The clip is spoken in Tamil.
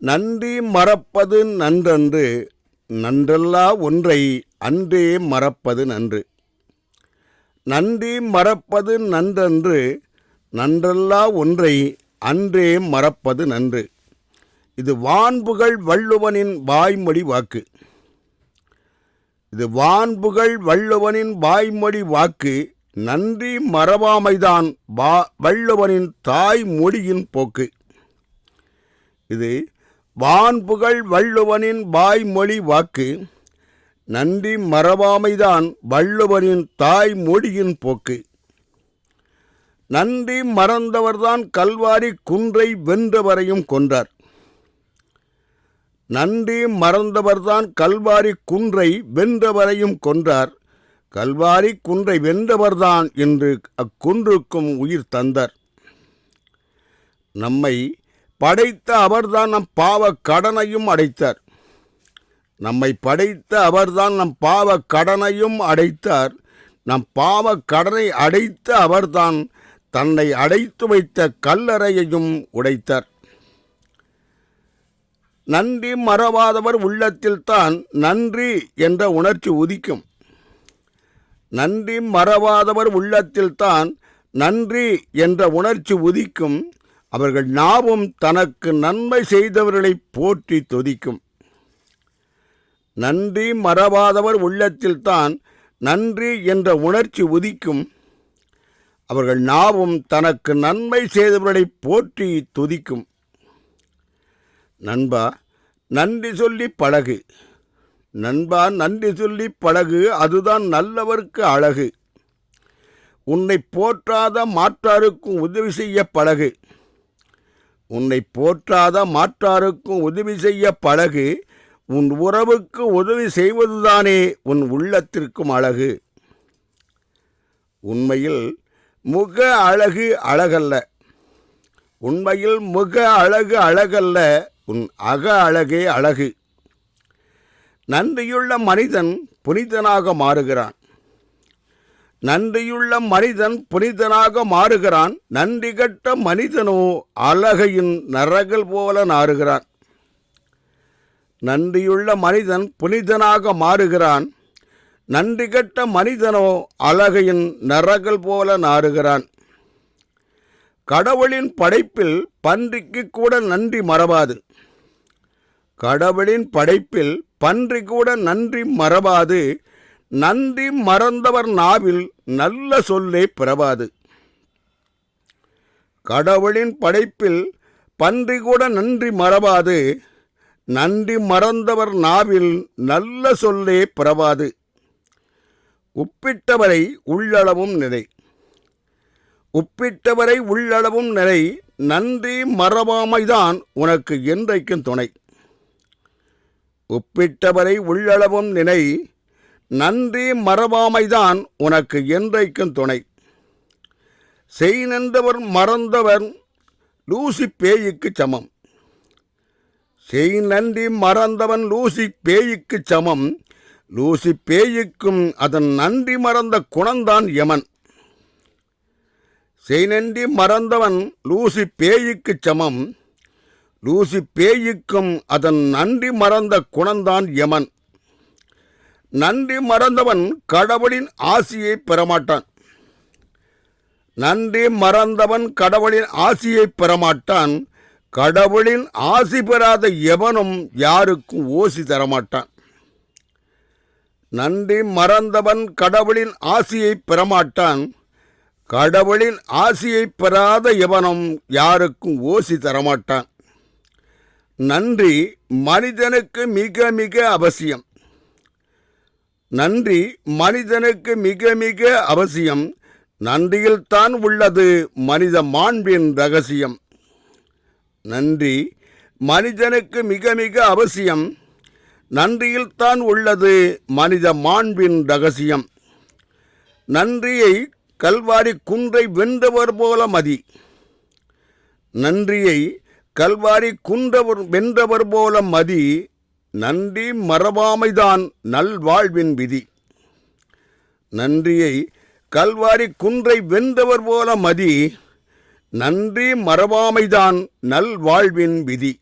நன்றி மறப்பது நன்றன்று நன்றல்லா ஒன்றை அன்றே மறப்பது நன்று. நன்றி மறப்பது நன்றன்று நன்றல்லா ஒன்றை அன்றே மறப்பது நன்று. இது வான்புகழ் வள்ளுவனின் வாய்மொழி வாக்கு. இது வான்புகழ் வள்ளுவனின் வாய்மொழி வாக்கு நன்றி மறவாமைதான் வா வள்ளுவனின் தாய்மொழியின் போக்கு. இது வான்புகழ் வள்ளுவனின் வாய்மொழி வாக்கு நன்றி மறவாமைதான் வள்ளுவனின் தாய்மொழியின் போக்கு. நன்றி மறந்தவர்தான் கல்வாரி குன்றை வென்றவரையும் கொன்றார். நன்றி மறந்தவர்தான் கல்வாரி குன்றை வென்றவரையும் கொன்றார். கல்வாரி குன்றை வென்றவர்தான் என்று அக்குன்றுக்கும் உயிர் தந்தார். நம்மை படைத்த அவர்தான் நம் பாவ கடனையும் அடைத்தார். நம்மை படைத்த அவர்தான் நம் பாவ கடனையும் அடைத்தார். நம் பாவ கடனை அடைத்த அவர்தான் தன்னை அடைத்து வைத்த கல்லறையையும் உடைத்தார். நன்றி மறவாதவர் உள்ளத்தில்தான் நன்றி என்ற உணர்ச்சி உதிக்கும். நன்றி மறவாதவர் உள்ளத்தில்தான் நன்றி என்ற உணர்ச்சி உதிக்கும். அவர்கள் நாவும் தனக்கு நன்மை செய்தவர்களை போற்றி தொதிக்கும். நன்றி மறவாதவர் உள்ளத்தில்தான் நன்றி என்ற உணர்ச்சி உதிக்கும். அவர்கள் நாவும் தனக்கு நன்மை செய்தவர்களை போற்றி துதிக்கும். நண்பா நன்றி சொல்லி பழகு. நண்பா நன்றி சொல்லி பழகு அதுதான் நல்லவர்க்கு அழகு. உன்னை போற்றாத மாற்றாருக்கும் உதவி செய்ய பழகு. உன்னை போற்றாத மாற்றாருக்கும் உதவி செய்ய பழகு உன் உறவுக்கு உதவி செய்வதுதானே உன் உள்ளத்திற்கும் அழகு. உண்மையில் முக அழகு அழகல்ல. உண்மையில் முக அழகு அழகல்ல உன் அக அழகே அழகு. நன்றியுள்ள மனிதன் புனிதனாக மாறுகிறான். நன்றியுள்ள மனிதன் புனிதனாக மாறுகிறான் நன்றி கட்ட மனிதனோ அழகையின் நரகல் போல நாறுகிறான். நன்றியுள்ள மனிதன் புனிதனாக மாறுகிறான் நன்றி கட்ட மனிதனோ அழகையின் நரகல் போல நாறுகிறான். கடவுளின் படைப்பில் பன்றிக்கு கூட நன்றி மறவாது. கடவுளின் படைப்பில் பன்றி கூட நன்றி மறவாது. நன்றி மறந்தவர் நாவில் நல்ல சொல்லே பிறவாது. கடவுளின் படைப்பில் பன்றி கூட நன்றி மறவாது. நன்றி மறந்தவர் நாவில் நல்ல சொல்லே பிறவாது. உப்பிட்டவரை உள்ளளவும் நிறை உப்பிட்டவரை உள்ளளவும் நிறை நன்றி மறவாமைதான் உனக்கு என்றைக்கும் துணை. உப்பிட்டவரை உள்ளளவும் நினை நன்றி மறவாமைதான் உனக்கு என்றைக்கும் துணை. செய் நின்றவர் மறந்தவர் லூசி பேய்க்கு சமம். செய் நன்றி மறந்தவன் லூசி பேய்க்கு சமம். லூசி பேய்க்கும் அதன் நன்றி மறந்த குணந்தான் யமன். செய் நன்றி மறந்தவன் லூசி பேய்க்கு சமம். லூசி பேய்க்கும் அதன் நன்றி மறந்த குணந்தான் யமன். நன்றி மறந்தவன் கடவுளின் ஆசியை பெறமாட்டான். நன்றி மறந்தவன் கடவுளின் ஆசியை பெறமாட்டான். கடவுளின் ஆசி பெறாத எவனும் யாருக்கும் ஓசி தரமாட்டான். நன்றி மறந்தவன் கடவுளின் ஆசியை பெறமாட்டான். கடவுளின் ஆசியை பெறாத எவனும் யாருக்கும் ஓசி தரமாட்டான். நன்றி மனிதனுக்கு மிக மிக அவசியம். நன்றி மனிதனுக்கு மிக மிக அவசியம். நன்றியில்தான் உள்ளது மனித மாண்பின் ரகசியம். நன்றி மனிதனுக்கு மிக மிக அவசியம். நன்றியில்தான் உள்ளது மனித மாண்பின் ரகசியம். நன்றியை கல்வாரி குன்றை வென்றவர் போல மதி. நன்றியை கல்வாரி குன்றவர் வென்றவர் போல மதி. நன்றி மறவாமைதான் நல்வாழ்வின் விதி. நன்றியை கல்வாரி குன்றை வென்றவர் போல மதி நன்றி மறவாமைதான் நல்வாழ்வின் விதி.